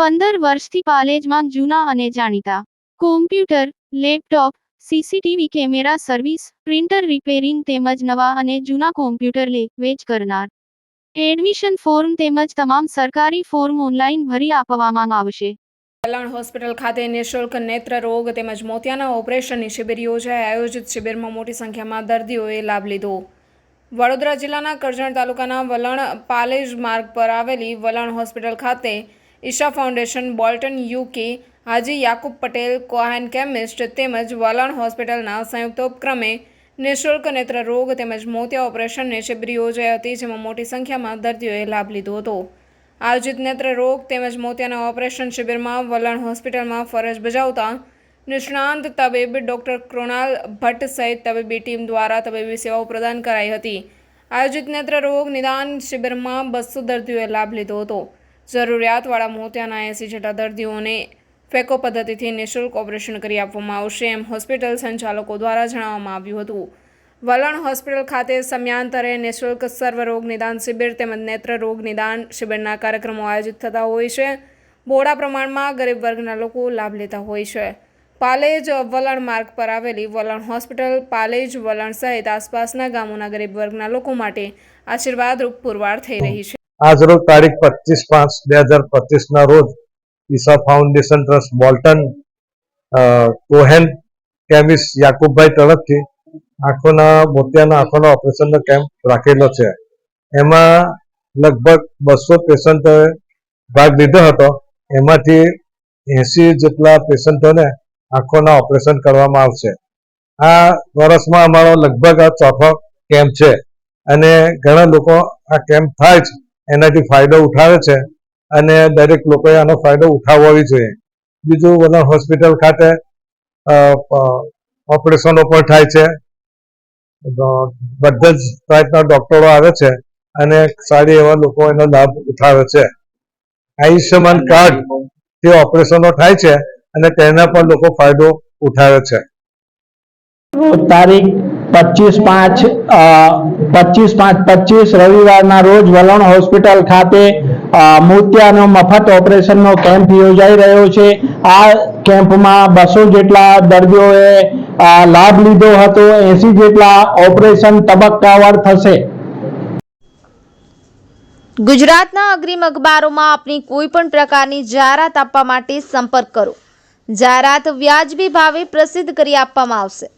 વર્ષથી પાલેજમાં જૂના અને જાણીતા. Computer laptop CCTV camera service printer repairing તેમજ નવા અને જૂના કોમ્પ્યુટર લે, વેચ કરનાર. એડમિશન ફોર્મ તેમજ તમામ સરકારી ફોર્મ ઓનલાઈન ભરી આપવામાં આવશે. કલ્યાણ હોસ્પિટલ ખાતે નિઃશુલ્ક નેત્ર રોગ તેમજ મોતિયાના ઓપરેશનની શિબિર યોજાઈ. આયોજિત શિબિરમાં મોટી સંખ્યામાં દર્દીઓએ લાભ લીધો. વડોદરા જિલ્લાના કરજણ તાલુકાના વલણ પાલેજ માર્ગ પર આવેલી વલણ હોસ્પિટલ ખાતે ઈશા ફાઉન્ડેશન, બોલ્ટન યુકે, હાજી યાકુબ પટેલ, કોહાન કેમિસ્ટ તેમજ વલણ હોસ્પિટલના સંયુક્ત ઉપક્રમે નિઃશુલ્ક નેત્ર રોગ તેમજ મોતિયા ઓપરેશનની શિબિર યોજાઈ હતી, જેમાં મોટી સંખ્યામાં દર્દીઓએ લાભ લીધો હતો. આયોજિત નેત્ર રોગ તેમજ મોતિયાના ઓપરેશન શિબિરમાં વલણ હોસ્પિટલમાં ફરજ બજાવતા નિષ્ણાંત તબીબ ડોક્ટર કૃણાલ ભટ્ટ સહિત તબીબી ટીમ દ્વારા તબીબી સેવાઓ પ્રદાન કરાઈ હતી. આયોજિત નેત્ર રોગ નિદાન શિબિરમાં બસો દર્દીઓએ લાભ લીધો હતો. જરૂરિયાતવાળા મોતિયાના એંસી જેટલા દર્દીઓને ફેકો પદ્ધતિથી નિઃશુલ્ક ઓપરેશન કરી આપવામાં આવશે એમ હોસ્પિટલ સંચાલકો દ્વારા જણાવવામાં આવ્યું હતું. વલણ હોસ્પિટલ ખાતે સમયાંતરે નિઃશુલ્ક સર્વરોગ નિદાન શિબિર તેમજ નેત્ર રોગ નિદાન શિબિરના કાર્યક્રમો આયોજિત થતા હોય છે. બોડા પ્રમાણમાં ગરીબ વર્ગના લોકો લાભ લેતા હોય છે. પાલેજ વલણ માર્ગ પર આવેલી વલણ હોસ્પિટલ, પાલેજ વલણ સહિત આસપાસના ગામોના ગરીબ વર્ગના લોકો માટે આશીર્વાદરૂપ પુરવાર થઈ રહી છે. આજરોજ તારીખ પચીસ પાંચ બે હજાર પચીસના રોજ Isha foundation trust Bolton Cohen, કેમિસ યાકુબભાઈ તરફથી આંખોના, મોતિયાના આંખોના ઓપરેશનનો કેમ્પ રાખેલો છે. એમાં લગભગ બસો પેશન્ટોએ ભાગ લીધો હતો. એમાંથી એંસી જેટલા પેશન્ટોને આંખોના ઓપરેશન કરવામાં આવશે. આ વર્ષમાં અમારો લગભગ આ ચોથો કેમ્પ છે અને ઘણા લોકો આ કેમ્પ થાય છે એનાથી ફાયદો ઉઠાવે છે અને દરેક લોકોએ આનો ફાયદો ઉઠાવવો જોઈએ. બીજું વલણ હોસ્પિટલ ખાતે ઓપરેશનો પણ થાય છે. બધા જ ટાઈપના ડોક્ટરો આવે છે અને સારી એવા લોકો એનો લાભ ઉઠાવે છે. આયુષ્યમાન કાર્ડ તે ઓપરેશનો થાય છે અને તેના પણ લોકો ફાયદો ઉઠાવે છે. તારીખ પચીસ પાંચ પચીસ પાંચ પચીસ રવિવારના રોજ વલણ હોસ્પિટલ ખાતે મોતિયાનો મફત ઓપરેશનનો કેમ્પ યોજાઈ રહ્યો છે. આ કેમ્પમાં બસો જેટલા દર્દીઓએ લાભ લીધો હતો. એસી જેટલા ઓપરેશન તબક્કાવાર થશે. ગુજરાતના અગ્રીમ અખબારોમાં આપની કોઈ પણ પ્રકારની જાહેરાત આપવા માટે સંપર્ક કરો. જાહેરાત વ્યાજબી ભાવે પ્રસિદ્ધ કરી આપવામાં આવશે.